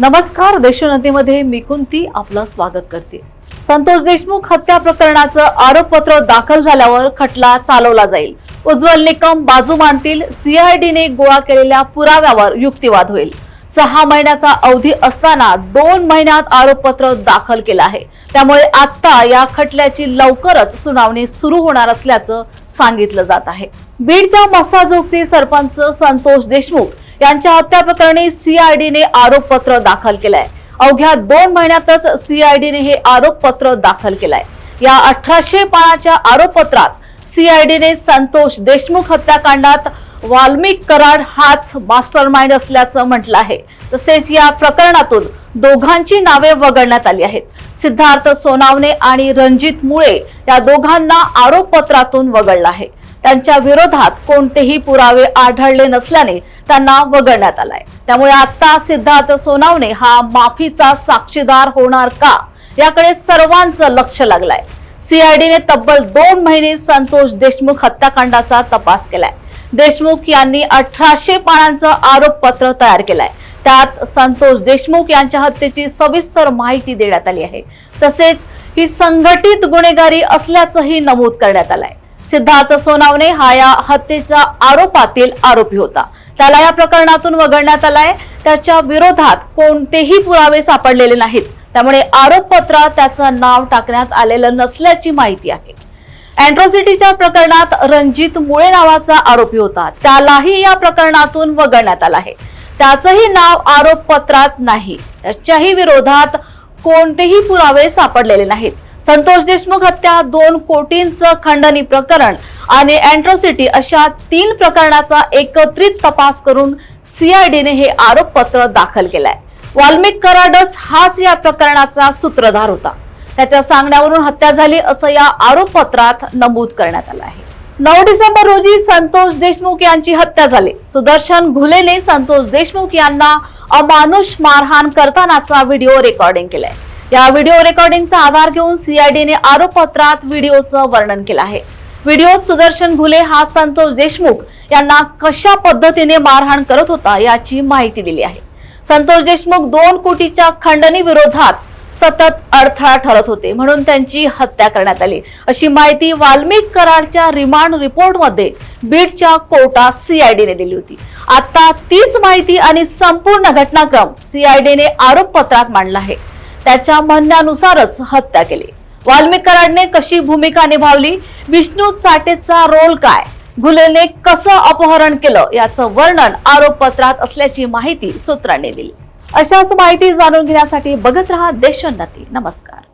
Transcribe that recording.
नमस्कार देशोन्नतीमध्ये मी कुंती आपलं स्वागत करते. संतोष देशमुख हत्या प्रकरणाचं आरोपपत्र दाखल झाल्यावर खटला चालवला जाईल. उज्ज्वल निकम बाजू मांडतील सीआयडीने गोळा केलेल्या पुराव्यावर युक्तिवाद होईल. सहा महिन्याचा अवधी असताना दोन महिन्यात आरोपपत्र दाखल केलं आहे. त्यामुळे आता या खटल्याची लवकरच सुनावणी सुरू होणार असल्याचं सांगितलं जात आहे. बीडच्या मसाजोगचे सरपंच संतोष देशमुख यांच्या हत्या प्रकरणी सीआयडीने आरोपपत्र दाखल केलंय. अवघ्या दोन महिन्यातच सीआयडीने हे आरोपपत्र दाखल केलंय. या अठराशे पानाच्या आरोपपत्रात सीआयडीने संतोष देशमुख हत्याकांडात वाल्मिक कराड हाच मास्टर माइंड असल्याचं म्हटलं आहे. तसेच या प्रकरणातून दोघांची नावे वगळण्यात आली आहेत. सिद्धार्थ सोनावणे आणि रणजित मुळे या दोघांना आरोपपत्रातून वगळलं आहे. त्यांच्या विरोधात कोणतेही पुरावे आढळले नसल्याने त्यांना वगळण्यात आलाय. त्यामुळे आता सिद्धार्थ सोनावणे हा माफीचा साक्षीदार होणार का? याकडे सर्वांचं लक्ष लागलंय. सीआयडीने तब्बल दोन महिने संतोष देशमुख हत्याकांडाचा तपास केलाय. देशमुख यांनी अठराशे पानांचं आरोपपत्र तयार केलंय. त्यात संतोष देशमुख यांच्या हत्येची सविस्तर माहिती देण्यात आली आहे. तसेच ही संघटित गुन्हेगारी असल्याचंही नमूद करण्यात आलंय. सिद्धार्थ सोनावणे हा या हत्येच्या आरोपातील आरोपी होता. त्याला या प्रकरणातून वगळण्यात आलाय. त्याच्या विरोधात कोणतेही पुरावे सापडलेले नाहीत. त्यामुळे आरोपपत्रात त्याचं नाव टाकण्यात आलेलं नसल्याची माहिती आहे. अँट्रॉसिटीच्या प्रकरणात रणजित मुळे नावाचा आरोपी होता. त्यालाही या प्रकरणातून वगळण्यात आलं आहे. त्याचंही नाव आरोपपत्रात नाही. त्याच्याही विरोधात कोणतेही पुरावे सापडलेले नाहीत. संतोष देशमुख हत्या दोन कोटींचं खंडणी प्रकरण आणि अँट्रॉसिटी अशा तीन प्रकरणाचा एकत्रित तपास करून सीआयडीने हे आरोपपत्र दाखल केलंय. वाल्मिक कराडच हाच या प्रकरणाचा सूत्रधार होता. त्याच्या सांगण्यावरून हत्या झाली असं या आरोपपत्रात नमूद करण्यात आलं आहे. नऊ डिसेंबर रोजी संतोष देशमुख यांची हत्या झाली. सुदर्शन घुलेने संतोष देशमुख यांना अमानुष मारहाण करतानाचा व्हिडिओ रेकॉर्डिंग केलाय. या व्हिडिओ रेकॉर्डिंगचा आधार घेऊन सीआयडीने आरोपपत्रात व्हिडिओचं वर्णन केलं आहे. व्हिडिओत सुदर्शन घुले हा संतोष देशमुख यांना कशा पद्धतीने मारहाण करत होता याची माहिती दिली आहे. संतोष देशमुख दोन कोटीच्या खंडणी विरोधात सतत अडथळा ठरत होते म्हणून त्यांची हत्या करण्यात आली. अशी माहिती वाल्मिक कराडच्या रिमांड रिपोर्टमध्ये बीडच्या कोर्टात सीआयडीने दिली होती. आता तीच माहिती आणि संपूर्ण घटनाक्रम सीआयडीने आरोपपत्रात मांडला आहे. त्याच्या म्हणण्यानुसारच हत्या केली. वाल्मिक कराडने कशी भूमिका निभावली? विष्णू चाटेचा रोल काय? घुलेने कसं अपहरण केलं? याचं वर्णन आरोपपत्रात असल्याची माहिती सूत्रांनी दिली. अशाच माहिती जाणून घेण्यासाठी बघत रहा देशोन्नती. नमस्कार.